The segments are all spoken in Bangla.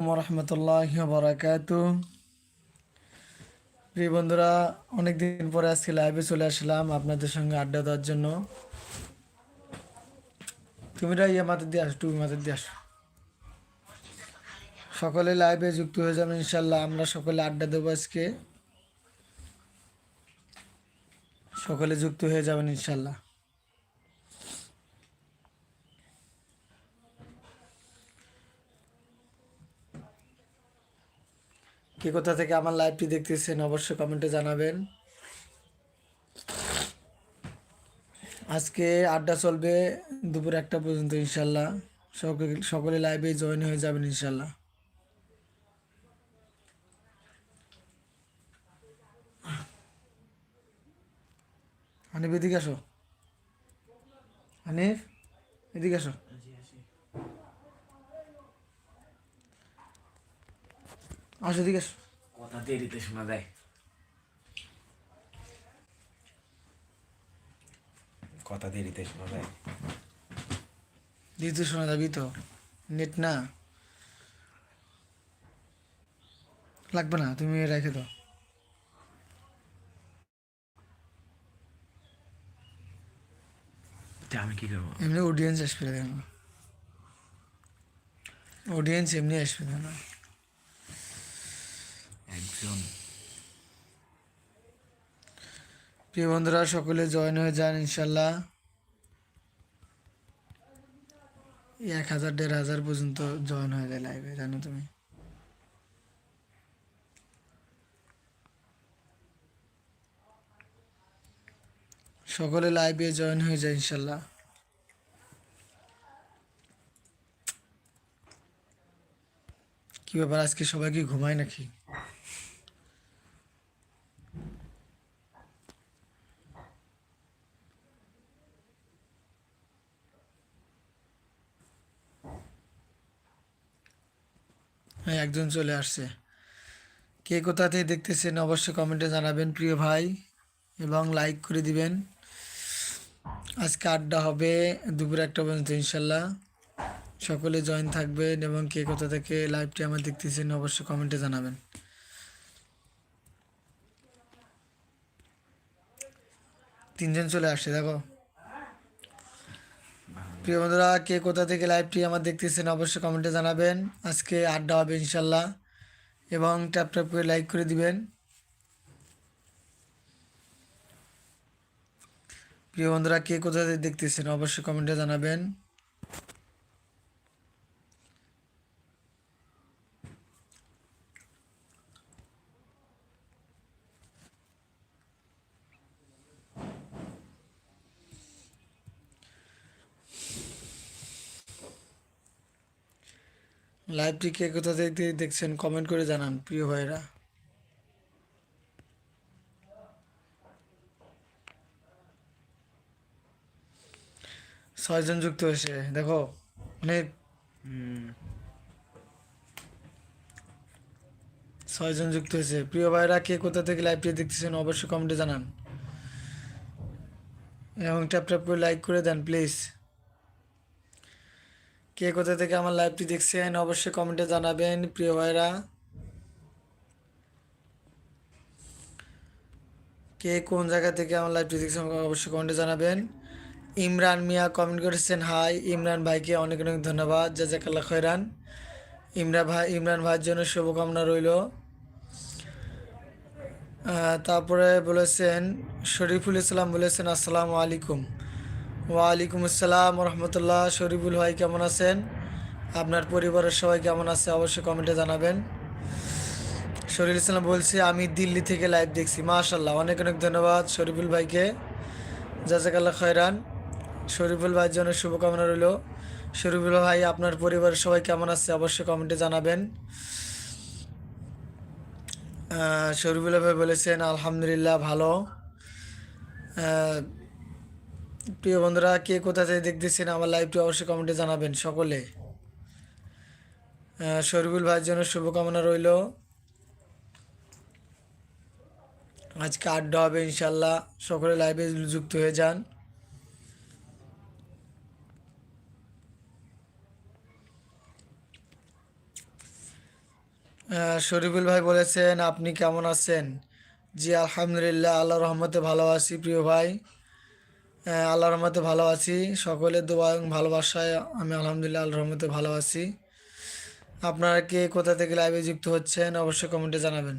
রহমতুল্লাহ বরাকাত প্রিয় বন্ধুরা, অনেকদিন পরে আজকে লাইভে চলে আসলাম আপনাদের সঙ্গে আড্ডা দেওয়ার জন্য। তুমিরা ইয়ে মাথার দিয়ে আসো টুপি মাথার দিয়ে আসো। সকলে লাইভে যুক্ত হয়ে যাবেন ইনশাল্লাহ আমরা সকলে আড্ডা দেবো আজকে। সকলে যুক্ত হয়ে যাবেন ইনশাল্লাহ কে কোথা থেকে আমার লাইভটি দেখতেছেন অবশ্যই কমেন্টে জানাবেন। আজকে আড্ডা চলবে দুপুর একটা পর্যন্ত ইনশাল্লাহ। সকলে সকলে লাইভে জয়েন হয়ে যাবেন ইনশাল্লাহ। হানিফ, এদিকে আসো। হানিফ, এদিকে আসো। আসো আসো। কথা দেরিতে শোনা যায়। কথা দেরিতে শোনা যায়। দিতে শোনা যাবি তো? নেট না? লাগবে না তুমি রেখে দাও। আমি কি করব? এমনি অডিয়েন্স আসবে অডিয়েন্স এমনি আসবে না। একজন। প্রিয় বন্ধুরা, সকলে জয়েন হয়ে যান ইনশাল্লাহ এক হাজার, দেড় হাজার পর্যন্ত জয়েন হয়ে যায় লাইভে জানো তুমি? সকলে লাইভে জয়েন হয়ে যায় ইনশাল্লাহ কি ব্যাপার, আজকে সবাই কি ঘুমায় নাকি হ্যাঁ একজন চলে আসছে। কে কোথা থেকে দেখতেছেন অবশ্যই কমেন্টে জানাবেন প্রিয় ভাই, এবং লাইক করে দিবেন। আজকে আড্ডা হবে দুপুর একটা পর্যন্ত ইনশাল্লাহ। সকলে জয়েন থাকবেন, এবং কে কোথা থেকে লাইভটি আমার দেখতেছেন অবশ্যই কমেন্টে জানাবেন। তিনজন চলে আসছে, দেখো। প্রিয় বন্ধুরা, কে কোথা থেকে লাইভটি আমার দেখতেছেন অবশ্যই কমেন্টে জানাবেন। আজকে আড্ডা হবে ইনশাল্লাহ এবং ট্যাপ ট্যাপ করে লাইক করে দিবেন। প্রিয় বন্ধুরা, কে কোথা থেকে দেখতেছেন অবশ্যই কমেন্টে জানাবেন। লাইভটি কে কোথা থেকে দেখছেন? কমেন্ট করে জানান, প্রিয় ভাইরা। ছয়জন যুক্ত হয়েছে, দেখো অনেক ছয়জন যুক্ত হয়েছে। প্রিয় ভাইরা, কে কোথা থেকে লাইভটি দেখতেছেন অবশ্যই কমেন্টে জানান। এবং ট্যাপ ট্যাপ করে লাইক করে দেন প্লিজ কে কোথা থেকে আমার লাইভটি দেখছেন, অবশ্যই কমেন্টে জানাবেন, প্রিয় ভাইরা। কে কোন জায়গা থেকে আমার লাইভটি দেখছেন, অবশ্যই কমেন্টে জানাবেন। ইমরান মিয়া কমেন্ট করেছেন, হাই, ইমরান ভাইকে অনেক অনেক ধন্যবাদ জাজাকাল্লা খয়রান ইমরান ভাই, ইমরান ভাইয়ের জন্য শুভকামনা রইল। তারপরে বলেছেন, শরীফুল ইসলাম বলেছেন, আসসালামু আলাইকুম। ওয়ালাইকুম আসসালাম রহমতুল্লাহ শরীফুল ভাই কেমন আছেন? আপনার পরিবারের সবাই কেমন আছে অবশ্যই কমেন্টে জানাবেন। শরীফুল ইসলাম বলছি আমি দিল্লি থেকে লাইভ দেখছি। মাশাল্লাহ অনেক অনেক ধন্যবাদ শরীফুল ভাইকে। জাজাকাল্লাহ খয়রান। শরীফুল ভাইয়ের জন্য শুভকামনা রইল। শরীফুল ভাই আপনার পরিবারের সবাই কেমন আছে অবশ্যই কমেন্টে জানাবেন। আহ, শরীফুল ভাই বলেছেন আলহামদুলিল্লাহ ভালো। প্রিয় বন্ধুরা, কে কোথা থেকে দেখতেছেন আমার লাইভটি অবশ্যই কমেন্টে জানাবেন সকলে। শরীফুল ভাইয়ের জন্য শুভকামনা রইল। আজকে আড্ডা হবে ইনশাল্লাহ সকলে লাইভে যুক্ত হয়ে যান। শরীফুল ভাই বলেছেন, আপনি কেমন আছেন? জি, আলহামদুলিল্লাহ আল্লাহ রহমতে ভালো আছি প্রিয় ভাই। আল্লাহর রহমতে ভালো আছি। সকলের দোয়া এবং ভালোবাসায় আমি আলহামদুলিল্লাহ আল্লাহর রহমতে ভালো আছি। আপনারা কে কোথা থেকে লাইভে যুক্ত হচ্ছেন অবশ্যই কমেন্টে জানাবেন।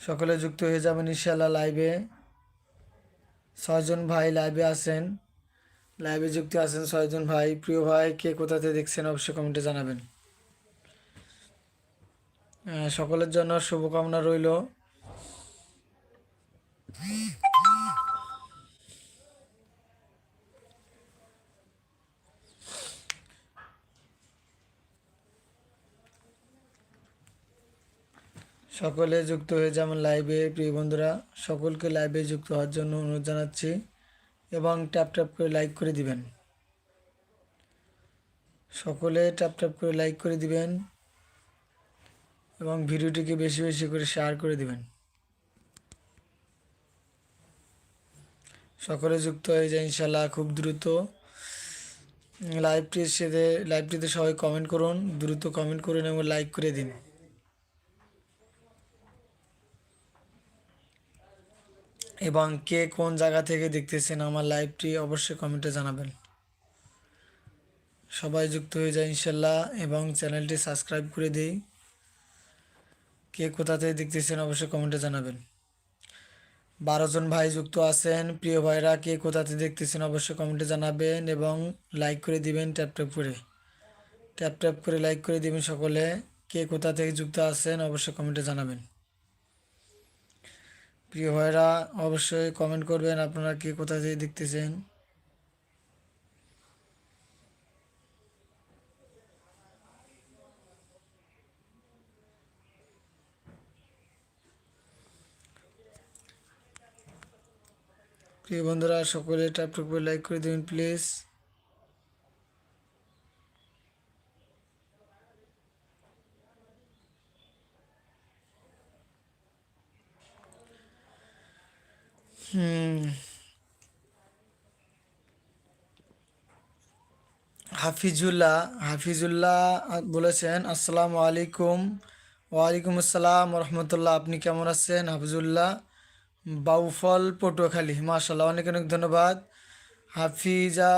সকলে যুক্ত হয়ে যাবেন ইনশাল্লাহ লাইভে ছজন ভাই লাইভে আছেন। লাইভে যুক্ত আছেন ছয়জন ভাই। প্রিয় ভাই, কে কোথাতে দেখছেন অবশ্যই কমেন্টে জানাবেন। সকলের জন্য শুভকামনা রইল। সকলে যুক্ত হয়ে যেমন লাইভে প্রিয় বন্ধুরা। সকলকে লাইভে যুক্ত হওয়ার জন্য অনুরোধ জানাচ্ছি। এবং ট্যাপ ট্যাপ করে লাইক করে দিবেন। সকলে ট্যাপ ট্যাপ করে লাইক করে দিবেন এবং ভিডিওটিকে বেশি বেশি করে শেয়ার করে দিবেন। সকলে যুক্ত হয়ে যায় ইনশাল্লাহ খুব দ্রুত। লাইভটির সাথে লাইভটিতে সবাই কমেন্ট করুন, দ্রুত কমেন্ট করুন এবং লাইক করে দিন। এবং কে কোন জায়গা থেকে দেখতেছেন আমার লাইভটি অবশ্যই কমেন্টে জানাবেন। সবাই যুক্ত হয়ে যায় ইনশাল্লাহ এবং চ্যানেলটি সাবস্ক্রাইব করে দিই। কে কোথা থেকে দেখতেছেন অবশ্যই কমেন্টে জানাবেন। বারো জন ভাই যুক্ত আছেন, প্রিয় ভাইরা কে কোথা থেকে দেখতেছেন অবশ্যই কমেন্টে জানাবেন এবং লাইক করে দিবেন ট্যাপ ট্যাপ করে। ট্যাপ ট্যাপ করে লাইক করে দিবেন সকলে। কে কোথা থেকে যুক্ত আছেন অবশ্যই কমেন্টে জানাবেন। প্রিয় ভাইরা, অবশ্যই কমেন্ট করবেন আপনারা কে কোথা থেকে দেখতেছেন। প্রিয় বন্ধুরা, সকলে ট্যাপ ট্যাপ করে লাইক করে দেবেন প্লিজ হাফিজুল্লাহ হাফিজুল্লাহ বলেছেন, আসসালামু আলাইকুম। ওয়ালাইকুম আসসালাম রহমতুল্লাহ আপনি কেমন আছেন? হাফিজুল্লাহ, বাউফল পটুয়াখালী। মাশাল্লাহ অনেক অনেক ধন্যবাদ। হাফিজা,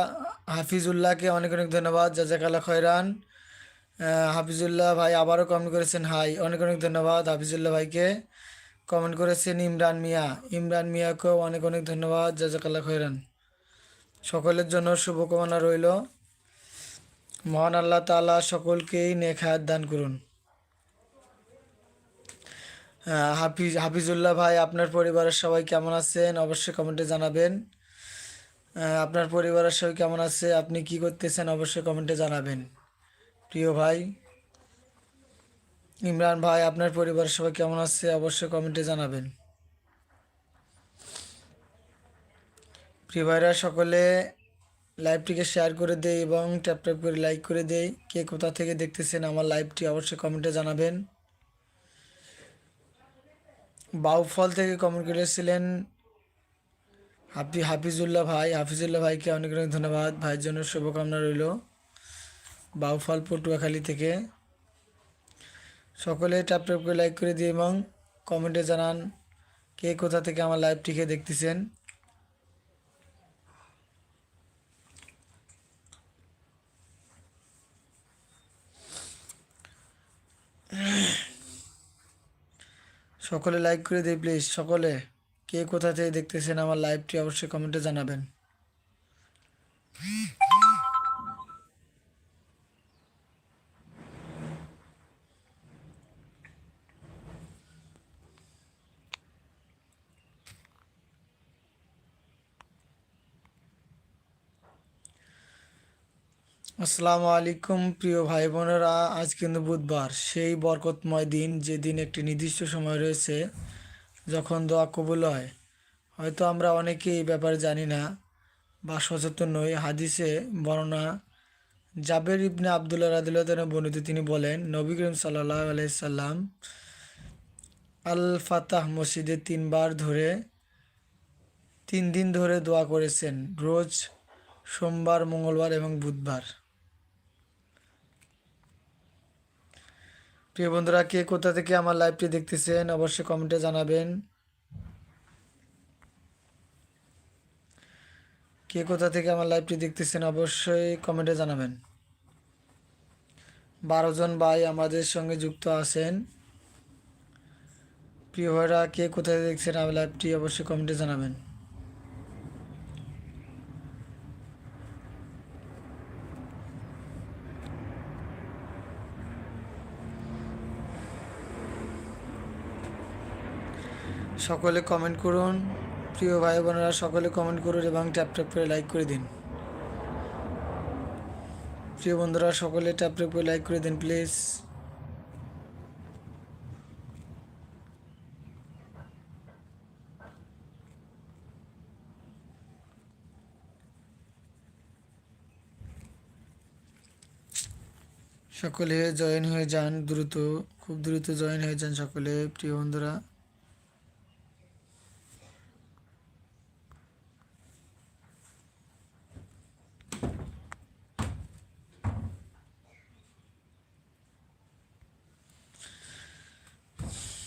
হাফিজুল্লাহকে অনেক অনেক ধন্যবাদ। জাজাকাল্লা খয়রান। হাফিজুল্লাহ ভাই আবারও কমেন্ট করেছেন, হাই, অনেক অনেক ধন্যবাদ হাফিজুল্লাহ ভাইকে। কমেন্ট করেছেন ইমরান মিয়া। ইমরান মিয়াকেও অনেক অনেক ধন্যবাদ। জাজাকাল্লা খয়রান। সকলের জন্য শুভকামনা রইল। মহান আল্লাহ তাআলা সকলকেই নেখায়াত দান করুন। হাফিজ, হাফিজুল্লাহ ভাই, আপনার পরিবারের সবাই কেমন আছেন? অবশ্যই কমেন্টে জানাবেন। আপনার পরিবারের সবাই কেমন আছে? আপনি কি করতেছেন? অবশ্যই কমেন্টে জানাবেন। প্রিয় ভাই ইমরান ভাই, আপনার পরিবারের সবাই কেমন আছে? অবশ্যই কমেন্টে জানাবেন। প্রিয় ভাইরা সকলে লাইভটিকে শেয়ার করে দেই এবং ট্যাপ ট্যাপ করে লাইক করে দেই। কে কোথা থেকে দেখতেছেন আমার লাইভটি অবশ্যই কমেন্টে জানাবেন। বাউফল থেকে কমেন্ট করেছিলেন হাফি, হাফিজুল্লাহ ভাই। হাফিজুল্লাহ ভাইকে অনেক অনেক ধন্যবাদ। ভাইয়ের জন্য শুভকামনা রইল। বাউফল পটুয়াখালী থেকে। সকলে ট্যাপ ট্যাপ করে লাইক করে দিয়ে এবং কমেন্টে জানান কে কোথা থেকে আমার লাইভটিকে দেখতেছেন। সকলে লাইক করে দিই প্লিজ সকলে। কে কোথা থেকে দেখতেছেন আমার লাইভটি অবশ্যই কমেন্টে জানাবেন। আসসালামু আলাইকুম, প্রিয় ভাই বোনেরা। আজ কিন্তু বুধবার, সেই বরকতময় দিন, যেদিন একটি নির্দিষ্ট সময় রয়েছে, যখন দোয়া কবুল হয়। হয়তো আমরা অনেকেই এই ব্যাপারে জানি না বা সচেতন নই। হাদিসে বর্ণনা, জাবের ইবনে আবদুল্লাহ রাদিল্লাহ বর্ণিত তিনি বলেন, নবী করিম সাল্লাহ আলাইসাল্লাম আল ফাতাহ মসজিদে তিনবার ধরে, তিন দিন ধরে দোয়া করেছেন, রোজ সোমবার, মঙ্গলবার এবং বুধবার। প্রিয় বন্ধুরা, কে কোথা থেকে আমার লাইভটি দেখতেছেন অবশ্যই কমেন্টে জানাবেন। কে কোথা থেকে আমার লাইভটি দেখতেছেন অবশ্যই কমেন্টে জানাবেন। বারো জন ভাই আমাদের সঙ্গে যুক্ত আছেন। প্রিয় ভাইরা, কে কোথায় দেখছেন আমার লাইভটি অবশ্যই কমেন্টে জানাবেন। সকলে কমেন্ট করুন। প্রিয় ভাই বোনেরা, সকলে কমেন্ট করুন এবং ট্যাপ ট্যাপ করে লাইক করে দিন। প্রিয় বন্ধুরা, সকলে ট্যাপ ট্যাপ করে লাইক করে দিন প্লিজ সকলে জয়েন হয়ে যান, দ্রুত, খুব দ্রুত জয়েন হয়ে যান সকলে, প্রিয় বন্ধুরা।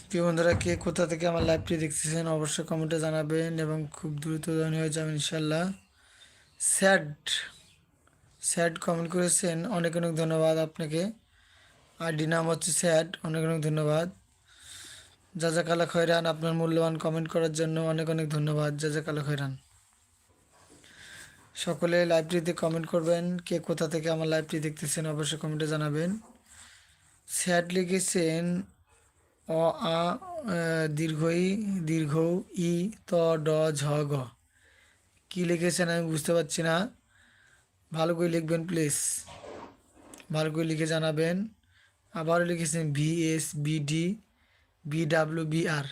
প্রিয় বন্ধুরা, কে কোথা থেকে আমার লাইভটি দেখতেছেন অবশ্যই কমেন্টে জানাবেন এবং খুব দ্রুত জয়েন হয়ে যাবেন ইনশাল্লাহ স্যাড স্যাড কমেন্ট করেছেন, অনেক অনেক ধন্যবাদ আপনাকে। আইডি নাম হচ্ছে স্যাড, অনেক অনেক ধন্যবাদ। জাজাকালা খয়রান, আপনার মূল্যবান কমেন্ট করার জন্য অনেক অনেক ধন্যবাদ। জাজাকালা খয়রান। সকলে লাইভটিতে কমেন্ট করবেন, কে কোথা থেকে আমার লাইভটি দেখতেছেন অবশ্যই কমেন্টে জানাবেন। স্যাড লিখেছেন অ আ আহ, দীর্ঘই দীর্ঘ ই ত ড ঝ গ। কী লিখেছেন আমি বুঝতে পারছি না। ভালো করে লিখবেন প্লিজ। ভালো করে লিখে জানাবেন। আবারও লিখেছেন V S BD B W B R.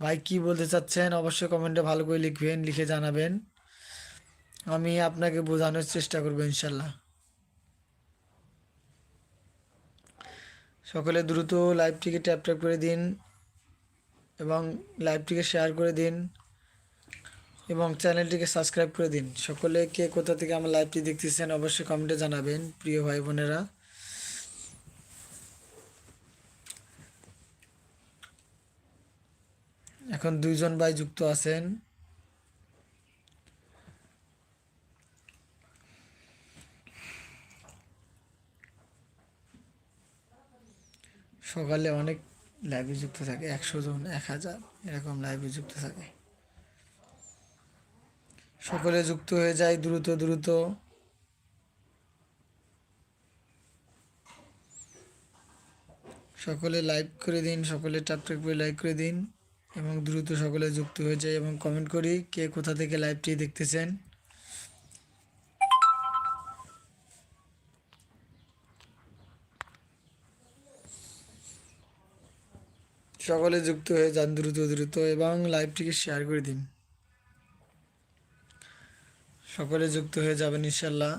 ভাই কী বলতে চাচ্ছেন? অবশ্যই কমেন্টে ভালো করে লিখবেন লিখে জানাবেন। আমি আপনাকে বোঝানোর চেষ্টা করব ইনশাল্লাহ। সকলে দ্রুত লাইভটিকে ট্যাপ ট্যাপ করে দিন এবং লাইভটিকে শেয়ার করে দিন এবং চ্যানেলটিকে সাবস্ক্রাইব করে দিন। সকলে কে কোথা থেকে আমার লাইভটি দেখতেছেন অবশ্যই কমেন্টে জানাবেন, প্রিয় ভাই বোনেরা। এখন দুইজন ভাই যুক্ত আছেন। সকালে অনেক লাইভে যুক্ত থাকে, একশো জন, এক হাজার, এরকম লাইভে যুক্ত থাকে। সকলে যুক্ত হয়ে যায় দ্রুত দ্রুত। সকলে লাইক করে দিন, সকলে ট্যাপ ট্যাপ করে লাইক করে দিন, এবং দ্রুত সকলে যুক্ত হয়ে যায় এবং কমেন্ট করি কে কোথা থেকে লাইভটি দেখতেছেন। সকলে যুক্ত হয়ে যান দ্রুত দ্রুত এবং লাইভটিকে শেয়ার করে দিন। সকলে যুক্ত হয়ে যাবেন ইনশাল্লাহ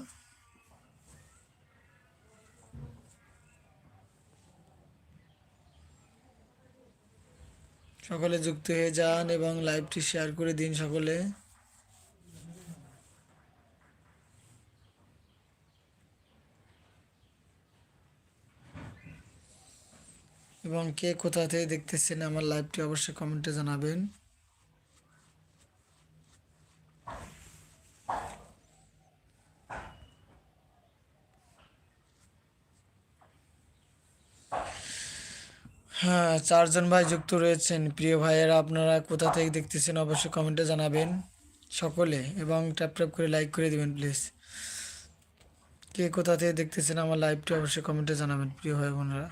সকলে যুক্ত হয়ে যান এবং লাইভটি শেয়ার করে দিন সকলে। এবং কে কোথা থেকে দেখতেছেন আমার লাইভটি অবশ্যই কমেন্টে জানাবেন। হ্যাঁ চারজন ভাই যুক্ত রয়েছেন। প্রিয় ভাইয়েরা, আপনারা কোথা থেকে দেখতেছেন অবশ্যই কমেন্টে জানাবেন সকলে এবং ট্যাপ ট্যাপ করে লাইক করে দিবেন প্লিজ কে কোথা থেকে দেখতেছেন আমার লাইভটি অবশ্যই কমেন্টে জানাবেন, প্রিয় ভাই বোনেরা।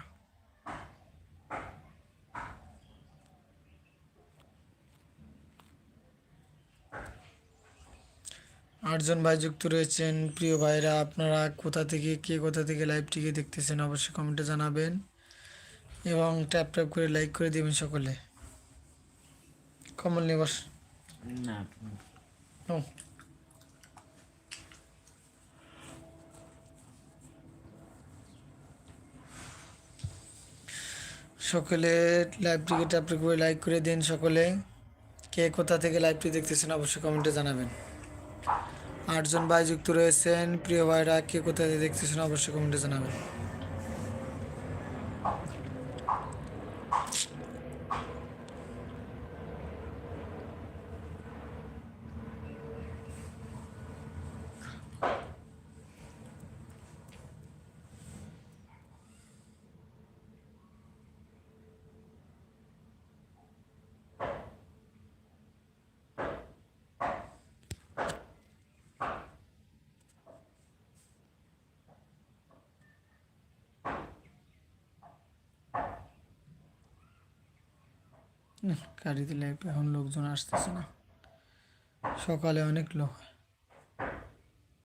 আটজন ভাই যুক্ত রয়েছেন। প্রিয় ভাইরা আপনারা কোথা থেকে কে কোথা থেকে লাইভটিকে দেখতেছেন অবশ্যই কমেন্টে জানাবেন এবং ট্যাপ ট্যাপ করে লাইক করে দেবেন সকলে। কমল নিবাস। না। ও। সকলে লাইভটিকে ট্যাপ করে লাইক করে দিন সকলে। কে কোথা থেকে লাইভটি দেখতেছেন অবশ্যই কমেন্টে জানাবেন। আটজন ভাই যুক্ত রয়েছেন। প্রিয় ভাইরা কে কোথায় দেখতেছেন অবশ্যই কমেন্টে জানাবেন। গাড়িতে লাইভ এখন লোকজন আসতেছে না। সকালে অনেক লোক হয়।